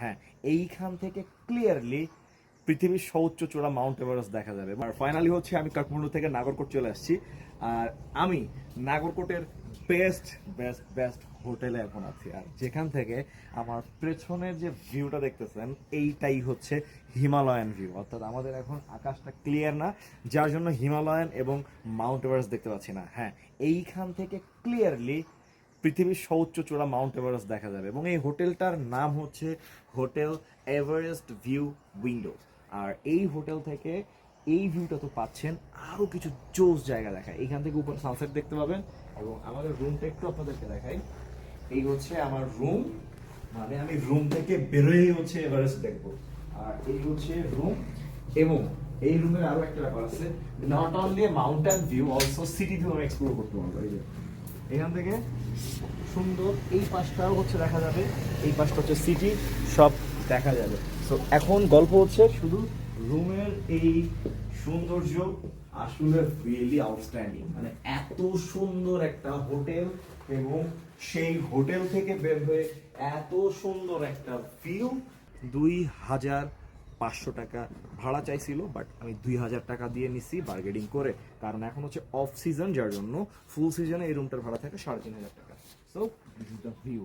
হ্যাঁ এইখান থেকে ক্লিয়ারলি পৃথিবীর সর্বোচ্চ চূড়া মাউন্ট এভারেস্ট দেখা যাবে। আর ফাইনালি হচ্ছে আমি কাঠমান্ডু থেকে নাগরকোট চলে আসছি। আর আমি নাগরকোটের বেস্ট বেস্ট বেস্ট হোটেলে এখন আছি। আর যেখান থেকে আমার পেছনের যে ভিউটা দেখতেছেন, এইটাই হচ্ছে হিমালয়ান ভিউ অর্থাৎ আমাদের এখন আকাশটা ক্লিয়ার না, যার জন্য হিমালয়ান এবং মাউন্ট এভারেস্ট দেখতে পাচ্ছি না। হ্যাঁ এইখান থেকে ক্লিয়ারলি পৃথিবীর সর্বোচ্চ চূড়া মাউন্ট এভারেস্ট দেখা যাবে। এবং এই হোটেলটার নাম হচ্ছে হোটেল এভারেস্ট ভিউ উইন্ডো। আর এই হোটেল থেকে এই ভিউটা তো পাচ্ছেন আরও কিছু জোস জায়গা দেখায়। এখান থেকে উপরে সানসেট দেখতে পাবেন। এবং আমাদের রুমটা একটু আপনাদেরকে দেখাই। এই হচ্ছে আমার রুম মানে আমি রুম থেকে বেরোই হচ্ছে এভারেস্ট দেখব। আর এই হচ্ছে রুম এবং এই রুমের আরও একটা ব্যাপার আছে। Not only mountain view also city view আমি এক্সপ্লোর করতে পারব। এই যে এখান থেকে সুন্দর এই পাশটাও হচ্ছে দেখা যাবে। এই পাশটা হচ্ছে সিটি সব দেখা যাবে। তো এখন গল্প হচ্ছে শুধু রুমের এই সৌন্দর্য আসলে রিয়েলি আউটস্ট্যান্ডিং মানে এত সুন্দর একটা হোটেল এবং সেই হোটেল থেকে বের হয়ে এত সুন্দর একটা ভিউ দুই হাজার পাঁচশো টাকা ভাড়া চাইছিল বাট আমি দুই হাজার টাকা দিয়ে নিছি বার্গেনিং করে। কারণ এখন হচ্ছে অফ সিজন যার জন্য ফুল সিজনে এই রুমটার ভাড়া থাকে সাড়ে তিন হাজার টাকা। So this is the view